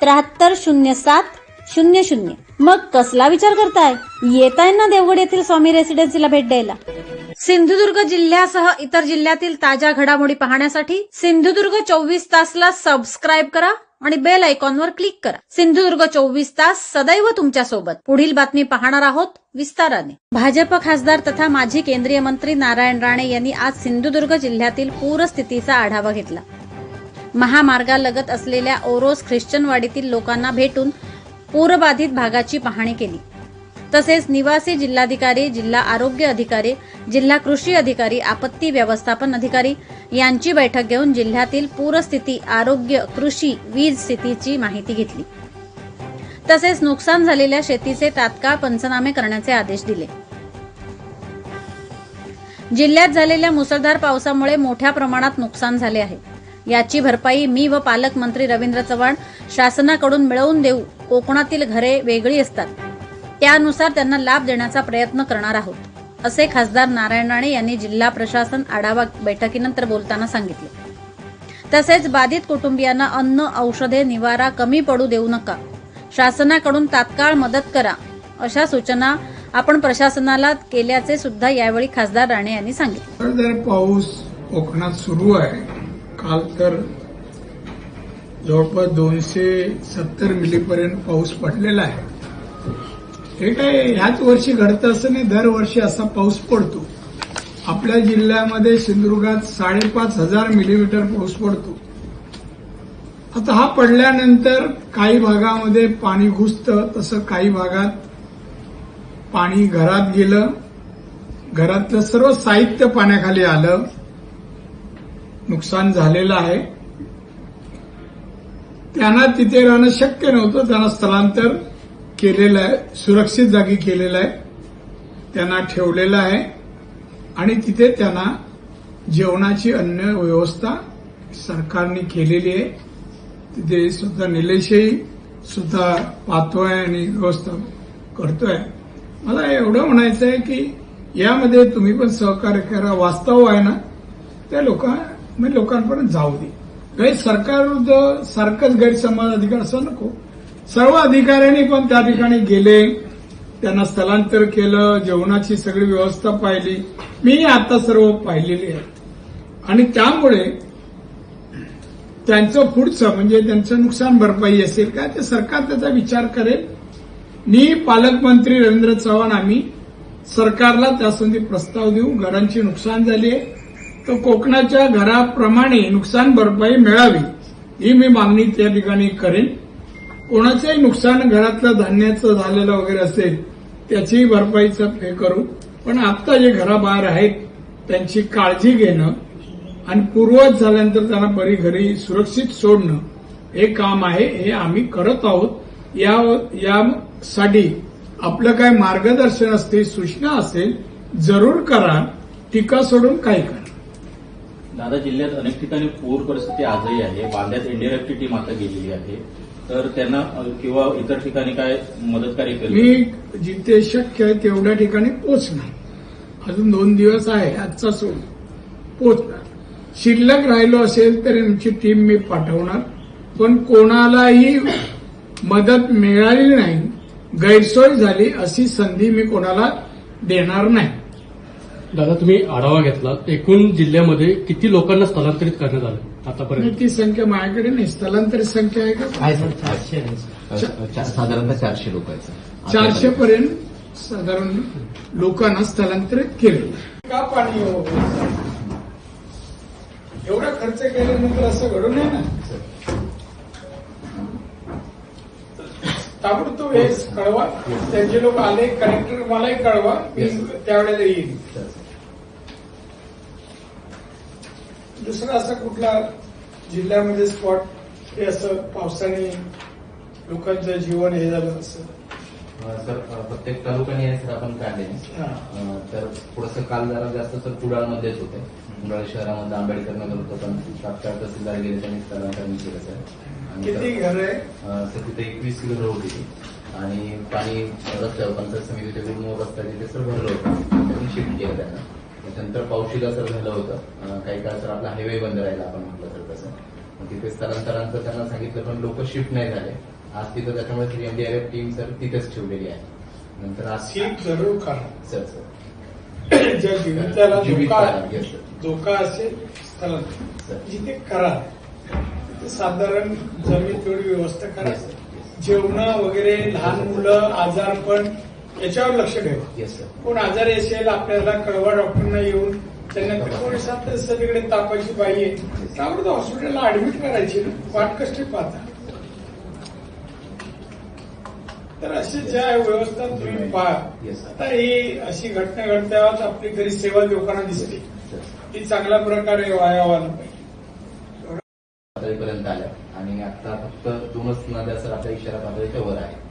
त्र्याहत्तर शून्य सात शून्य शून्य. मग कसला विचार करताय? येताय ना देवगड येथील स्वामी रेसिडेन्सीला भेट द्यायला. सिंधुदुर्ग जिल्ह्यासह इतर जिल्ह्यातील ताज्या घडामोडी पाहण्यासाठी सिंधुदुर्ग चोवीस तासला सबस्क्राईब करा आणि बेल आयकॉनवर क्लिक करा. सिंधुदुर्ग चोवीस तास सदैव तुमच्यासोबत पुढील बातमी पाहणार आहोत विस्ताराने. भाजप खासदार तथा माजी केंद्रीय मंत्री नारायण राणे यांनी आज सिंधुदुर्ग जिल्ह्यातील पूरस्थितीचा आढावा घेतला. महामार्गालगत असलेल्या ओरोस ख्रिश्चनवाडीतील लोकांना भेटून पूरबाधित भागाची पाहणी केली. तसेच निवासी जिल्हाधिकारी जिल्हा आरोग्य अधिकारी जिल्हा कृषी अधिकारी आपत्ती व्यवस्थापन अधिकारी यांची बैठक घेऊन जिल्ह्यातील पूरस्थिती आरोग्य कृषी वीज स्थितीची माहिती घेतली. तसेच नुकसान झालेल्या शेतीचे तात्काळ पंचनामे करण्याचे आदेश दिले. जिल्ह्यात झालेल्या मुसळधार पावसामुळे मोठ्या प्रमाणात नुकसान झाले आहे. याची भरपाई मी व पालकमंत्री रवींद्र चव्हाण शासनाकडून मिळवून देऊ कोकणातील घरे वेगळी असतात. त्यानुसार त्यांना लाभ देण्याचा प्रयत्न करणार आहोत असे खासदार नारायण राणे यांनी जिल्हा प्रशासन आढावा बैठकीनंतर बोलताना सांगितले. तसेच बाधित कुटुंबियांना अन्न औषधे निवारा कमी पडू देऊ नका. शासनाकडून तात्काळ मदत करा अशा सूचना आपण प्रशासनाला केल्याचे सुद्धा यावेळी खासदार राणे यांनी सांगितले. पाऊस कोकणात सुरू आहे काल तर जवळपास दोनशे सत्तर मिलीपर्यंत पाऊस पडलेला आहे. हे काय ह्याच वर्षी घडतं असं नाही दरवर्षी असा पाऊस पडतो. आपल्या जिल्ह्यामध्ये सिंधुदुर्गात साडेपाच हजार मिलीमीटर पाऊस पडतो. आता हा पडल्यानंतर काही भागामध्ये पाणी घुसतं तसं काही भागात पाणी घरात गेलं. घरातलं सर्व साहित्य पाण्याखाली आलं. नुकसान झालेलं आहे. त्यांना तिथे राहणं शक्य नव्हतं. त्यांना स्थलांतर केलेलं आहे. सुरक्षित जागी केलेलं आहे. त्यांना ठेवलेलं आहे. आणि तिथे त्यांना जेवणाची अन्न व्यवस्था सरकारने केलेली आहे. तिथे स्वतः निलेशही स्वतः पाहतोय आणि व्यवस्था करतोय. मला एवढं म्हणायचं आहे की यामध्ये तुम्ही पण सहकार्य करा. वास्तव आहे ना? त्या लोकांना म्हणजे लोकांपर्यंत जाऊ दे. काही सरकार सारखंच गैरसमज अधिकार असं नको. सर्व अधिकाऱ्यांनी पण त्या ठिकाणी गेले त्यांना स्थलांतर केलं जेवणाची सगळी व्यवस्था पाहिली. मी आता सर्व पाहिलेली आहे. आणि त्यामुळे त्यांचं पुढचं म्हणजे त्यांचं नुकसान भरपाई असेल काय ते सरकार त्याचा विचार करेल. मी पालकमंत्री रवींद्र चव्हाण आम्ही सरकारला त्यासंबंधी प्रस्ताव देऊ. घरांची नुकसान झाली आहे. तर कोकणाच्या घराप्रमाणे नुकसान भरपाई मिळावी ही मी मागणी त्या ठिकाणी करेन. कोणाचंही नुकसान घरातलं धान्याचं झालेलं वगैरे असेल त्याचीही भरपाईचं हे करू. पण आता जे घराबाहेर आहेत त्यांची काळजी घेणं आणि पूर्वज झाल्यानंतर त्यांना बरी घरी सुरक्षित सोडणं हे काम आहे हे आम्ही करत आहोत. या यासाठी आपलं काय मार्गदर्शन असते सूचना असेल जरूर करा. टीका सोडून काय करा. दादा जिल्ह्यात अनेक ठिकाणी पूर परिस्थिती आजही आहे. बांद्यात एनडीआरएफची टीम आता गेलेली आहे. तर त्यांना किंवा इतर ठिकाणी काय मदतकार्य केली? मी जिथे शक्य आहे तेवढ्या ठिकाणी पोचणार अजून दोन दिवस आहे आजचा सोड पोचणार शिल्लक राहिलो असेल तर आमची टीम मी पाठवणार. पण कोणालाही मदत मिळाली नाही गैरसोय झाली अशी संधी मी कोणाला देणार नाही. दादा तुम्ही आढावा घेतला. एकूण जिल्ह्यामध्ये किती लोकांना स्थलांतरित करण्यात आलं आतापर्यंत? ती संख्या माझ्याकडे नाही. स्थलांतरित संख्या आहे का? आहे सर. चारशे आहे. साधारणतः चारशे लोकांचं चारशे पर्यंत साधारण लोकांना स्थलांतरित केले. का पाणी हो एवढा खर्च केल्यानंतर असं घडू नये ना? ताबडतोब हे कळवा. त्यांचे लोक आले कलेक्टर मलाही कळवा. मी त्यावेळेला येईल दुसरा असा कुठला जिल्ह्यामध्ये स्पॉट हे असं पावसाने लोकांचं जीवन हे झालं असं? सर प्रत्येक तालुक्याने आहे सर आपण काढले. हा. तर थोडंसं काल जरा जास्त सर कुडाळमध्येच होते. कुडाळ शहरामध्ये आंबेडकर नगर होतं पण तात्काळ तहसीलदार गेले त्यांनी स्थलांतरण केलं सर. आणि किती घर आहे? सर तिथे एकवीस किलो रोड होती. आणि पाणी रस्त्यावर पंचायत समितीचे गुलमोहर रस्ता तिथे सर भरलं होतं. शिफ्ट केलं त्यांना. त्याच्यानंतर पावशीला सर झालं होतं. काही काळ सर आपला हायवे बंद राहिला आपण म्हटलं सर तसं. तिथे स्थलांतरांचं त्यांना सांगितलं पण लोक शिफ्ट नाही झाले. आज तिथं त्याच्यामुळे एनडीआरएफ टीम सर तिथेच ठेवलेली आहे. नंतर आज सीट जरूर करा सर सर ज्या जीविताला जीवित धोका असेल स्थळात सर जिथे करा. तिथे साधारण जमीन तेवढी व्यवस्था करा. जेवण वगैरे लहान मुलं आजारपण याच्यावर लक्ष ठेवा. येस सर कोण आजारी असेल आपल्याला कळवा डॉक्टरना येऊन. त्यांना कोणी सांगतं सगळीकडे तापाची बाई आहे. त्यामुळे हॉस्पिटलला ऍडमिट करायची वाट कष्ट पाहता. तर अशी ज्या व्यवस्था तुम्ही पहा. आता ही अशी घटना घडल्यावर आपली खरी सेवा लोकांना दिसते. ती चांगल्या प्रकारे व्हायला पाहिजे पातळीपर्यंत आल्या. आणि आता फक्त दोनच नद्या सर आपल्या इशारा पातळीच्या वर आहे.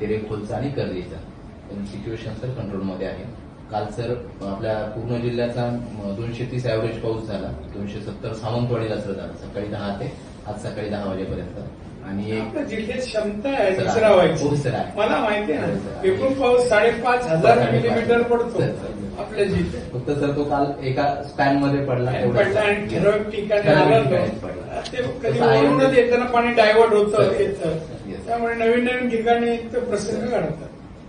तेरेखोलचा आणि कर्दीचा पण सिच्युएशन सर कंट्रोलमध्ये आहे काल सर आपल्या पूर्ण जिल्ह्याचा दोनशे तीस ऍव्हरेज पाऊस झाला दोनशे सत्तर सावंतवाडीला सर झाला सकाळी दहा ते आज सकाळी दहा वाजेपर्यंत आणि एक जिल्ह्यात क्षमता आहे सर, विसरावायची हो, सर, आहे. मला माहिती आहे हो, ना सर. एकूण पाऊस साडेपाच हजार. मिलीमीटर पडतो. आपल्या जिल्ह्यात फक्त सर तो काल एका स्पॅनमध्ये पडला. पडला आणि ठराविक ठिकाणी आला तो. कधी आहे येताना पाणी डायव्हर्ट होतं. त्यामुळे नवीन नवीन ठिकाणी प्रसंग घडतात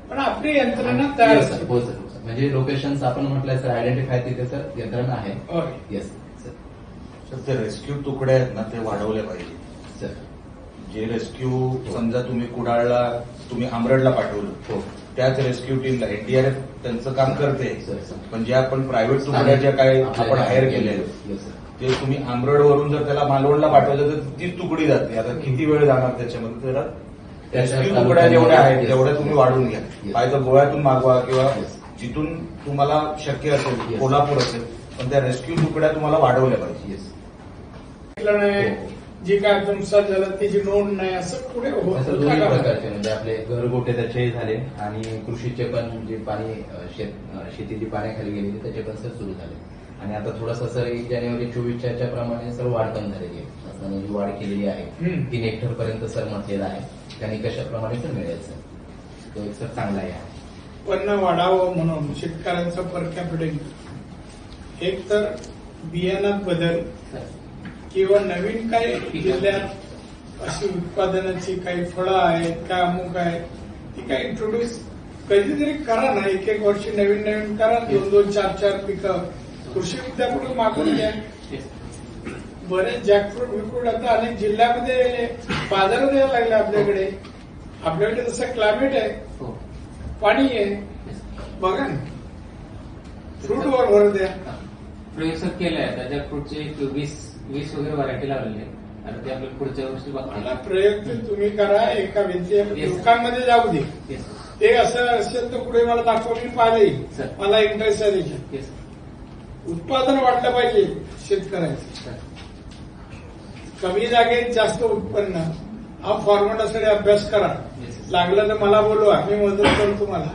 पण आपली यंत्रणा तयार Yes, sir. असते हो सर हो, सर. म्हणजे लोकेशन आपण म्हटलंय सर आयडेंटिफाय तिथे सर यंत्रणा आहे. Yes sir. तर ते रेस्क्यू तुकडे आहेत ना ते वाढवले पाहिजे. सर. जे रेस्क्यू समजा तुम्ही कुडाळला तुम्ही आमरडला पाठवलं हो. त्याच रेस्क्यू टीमला एनडीआरएफ त्यांचं काम करते. Sir, sir. पण जे आपण प्रायव्हेट तुकड्या ज्या काय आपण हायर सर ते तुम्ही आमरडवरून जर त्याला मालवणला पाठवलं तर तीच तुकडी जाते. आता किती वेळ जाणार त्याच्यामध्ये? त्याला त्याच्या तुकड्या जेवढ्या आहेत. तेवढ्या तुम्ही वाढवून घ्या. पाहिजे गोव्यातून मागवा किंवा. जिथून तुम्हाला शक्य असेल. कोल्हापूर असेल पण त्या रेस्क्यू तुकड्या तुम्हाला वाढवल्या पाहिजे हो. जे काय नुकसान झालं त्याची नोंद नाही असं पुढे दोन्ही? प्रकारचे म्हणजे आपले घरगोटे त्याचे झाले आणि कृषीचे पण जे पाणी अ, शेत अ, शेती जी पाण्याखाली गेलेली त्याचे पण सर सुरू झाले आणि आता थोडासा सर एक जानेवारी चोवीसच्या याच्याप्रमाणे सर वाढ पण झालेली आहे. शासनाने जी वाढ केलेली आहे. तीन हेक्टर पर्यंत सर म्हटलेलं आहे. त्यांनी कशाप्रमाणे पण मिळेल सर? तो एक सर चांगला आहे. उत्पन्न वाढावं म्हणून शेतकऱ्यांचा पर कॅपिटल एक तर बियाणात बदल किंवा नवीन काही जिल्ह्यात अशी उत्पादनाची काही फळं आहेत काय अमुक आहे ती काय इंट्रोड्यूस कधीतरी करा ना. एक एक वर्षी नवीन नवीन करा. दोन दोन चार चार पिकं. कृषी विद्यापीठ मागून घ्या. बरेच जॅकफ्रूट विफ्रूट आता अनेक जिल्ह्यामध्ये बाजारात यायला लागले आपल्याकडे. आपल्याकडे तसं क्लायमेट आहे पाणी आहे. बघा ना. फ्रूटवर भर द्या. प्रयोग केलाय पुढचे एक वीस वीस वगैरे व्हरायटी लावलेली आहे आणि ते आपल्या पुढच्या वर्षी बघता प्रयोग तुम्ही करा. एका विद्या. लोकांमध्ये जाऊ दे. ते असं असेल तर पुढे मला दाखवा मी पाहिले Sir. मला इंटरेस्ट आहे त्याच्यात. उत्पादन वाढलं पाहिजे शेतकऱ्याचं. कमी जागेत जास्त उत्पन्न हा फॉर्मॅटसाठी अभ्यास करा. लागलं तर मला बोलवा मी मदत करतो तुम्हाला.